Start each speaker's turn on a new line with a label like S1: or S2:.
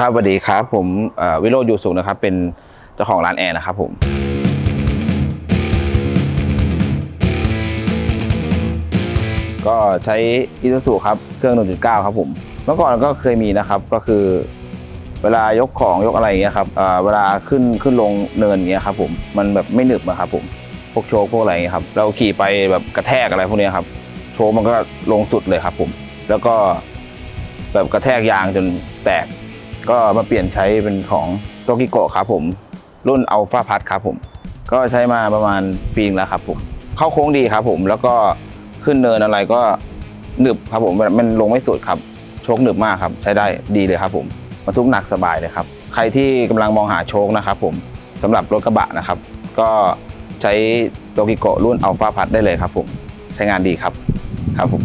S1: ครับสวัสดีครับ ผมวิโรจน์ยูสุนะครับ เป็นเจ้าของร้านแอร์นะครับผมก็ใช้อิซูซุครับเครื่อง 1.9 ครับผมเมื่อก่อนก็เคยมีนะครับก็คือ เวลายกของยกอะไรอย่างเงี้ยครับเวลาขึ้นขึ้นลงเนินอย่างเงี้ยครับผมมันแบบไม่หนึบอะครับผมพวกโชว์พวกอะไรอย่างเงี้ยครับเราขี่ไปแบบกระแทกอะไรพวกเนี้ยครับโชว์มันก็ลงสุดเลยครับผม แล้วก็แบบกระแทกยางจนแตก ก็มาเปลี่ยนใช้เป็นของโตกิโกะครับผม รุ่นอัลฟาพัทครับผม ก็ใช้มาประมาณปีนึงแล้วครับผม เข้าโค้งดีครับผม แล้วก็ขึ้นเนินอะไรก็หนึบครับผม มันลงไม่สุดครับ โชคหนึบมากครับ ใช้ได้ดีเลยครับผมบรรทุกหนักสบายเลยครับ ใครที่กำลังมองหาโชคนะครับผมสำหรับรถกระบะนะครับ ก็ใช้โตกิโกะรุ่นอัลฟาพัทได้เลยครับผม ใช้งานดีครับครับผม